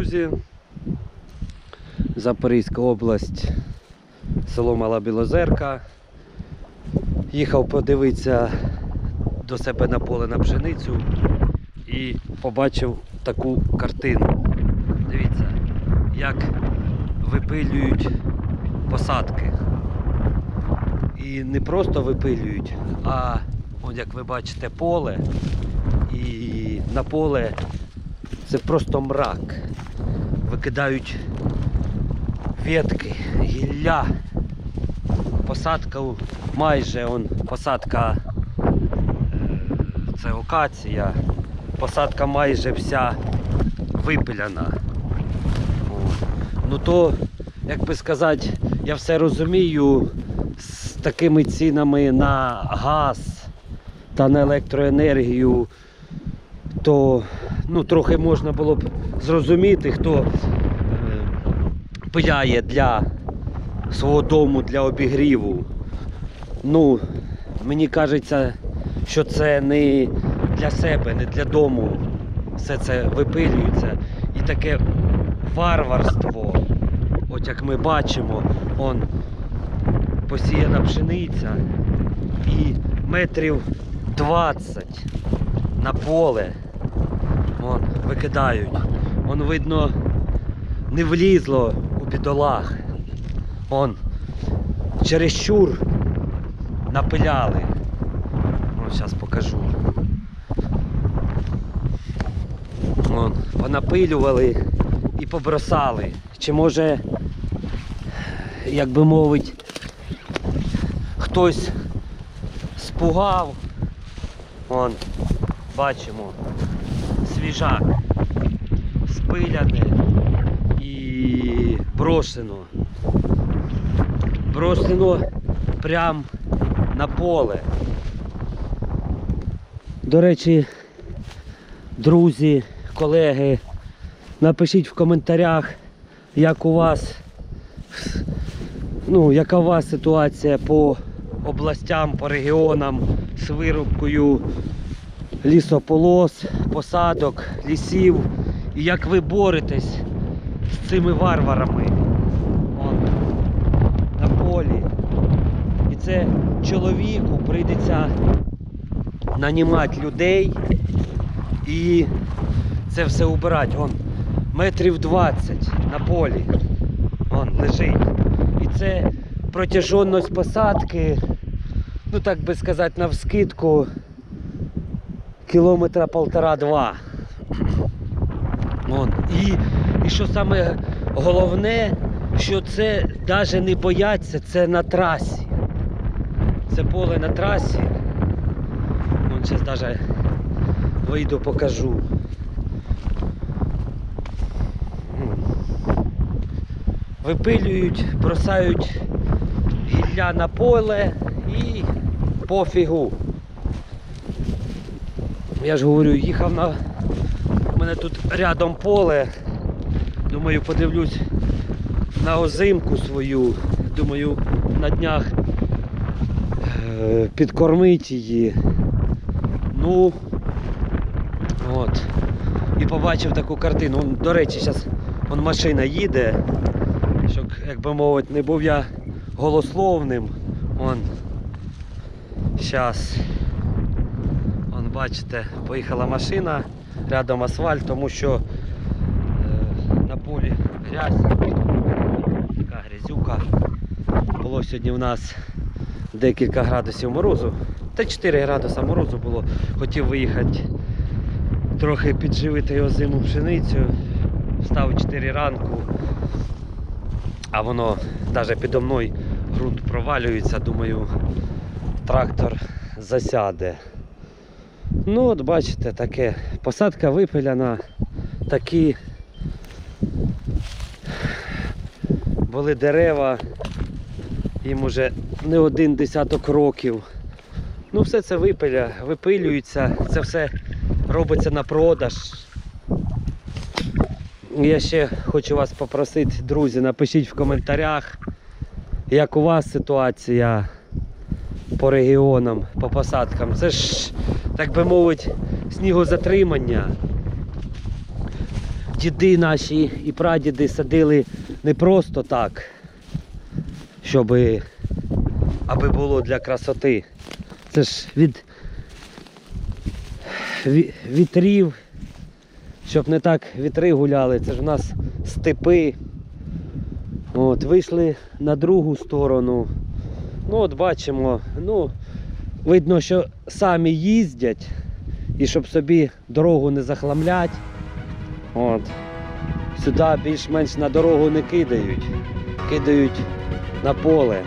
друзі. Запорізька область, село Мала Білозерка. Їхав подивитися до себе на поле на пшеницю і побачив таку картину. Дивіться, як випилюють посадки. І не просто випилюють, а от як ви бачите поле, і на поле це просто мрак. Викидають ветки, гілля. Посадка майже он, посадка е, це окація. Посадка майже вся випиляна. Ну то, як би сказати, я все розумію з такими цінами на газ та на електроенергію, то ну, трохи можна було б зрозуміти, хто е, пиляє для свого дому для обігріву. Ну, мені кажеться, що це не для себе, не для дому. Все це випилюється. І таке варварство, от як ми бачимо, он посіяна пшениця і метрів 20 на поле Вон, викидають. Вон видно не влізло у бідолах. Вон чересчур напиляли. Вон зараз покажу. Вон, понапилювали і побросали. Чи може, як би мовить, хтось спугав. Вон, бачимо, свіжак, спиляне і брошено. Брошено прям на поле. До речі, друзі, колеги, напишіть в коментарях, як у вас, ну, яка у вас ситуація по областям, по регіонам з вирубкою лісополос, посадок, лісів. І як ви боретесь з цими варварами Вон, на полі. І це чоловіку прийдеться нанімати людей і це все убирати. Вон, метрів 20 на полі. Вон лежить. І це протяжонність посадки, ну так би сказати, навскидку кілометра полтора-два. І, і що саме головне, що це навіть не бояться, це на трасі. Це поле на трасі. Вон зараз навіть вийду покажу. Випилюють, бросають гілля на поле і пофігу. Я ж говорю, їхав на. У мене тут рядом поле. Думаю, подивлюсь на озимку свою. Думаю, на днях е, підкормити її. Ну от. І побачив таку картину. Вон, До речі, зараз вон машина їде. Щоб, як би мовити, не був я голословним. Вон. Зараз. Бачите, поїхала машина, рядом асфальт, тому що е, на полі грязь, така грязюка. Було сьогодні в нас декілька градусів морозу. Та 4 градуса морозу було. Хотів виїхати трохи підживити його зиму пшеницю. Встав 4 ранку, а воно навіть підо мною ґрунт провалюється, думаю, трактор засяде. Ну от бачите, таке. Посадка випиляна, такі були дерева, їм уже не один десяток років. Ну все це випиля, випилюється, це все робиться на продаж. Я ще хочу вас попросити, друзі, напишіть в коментарях, як у вас ситуація по регіонам, по посадкам. Це ж, так би мовити, снігозатримання. діди наші і прадіди садили не просто так, щоб аби було для красоти. Це ж від вітрів, щоб не так вітри гуляли. Це ж у нас степи. От, вийшли на другу сторону. Ну, от бачимо, ну, видно, що самі їздять, і щоб собі дорогу не захламлять. От. Сюди більш-менш на дорогу не кидають, кидають на поле.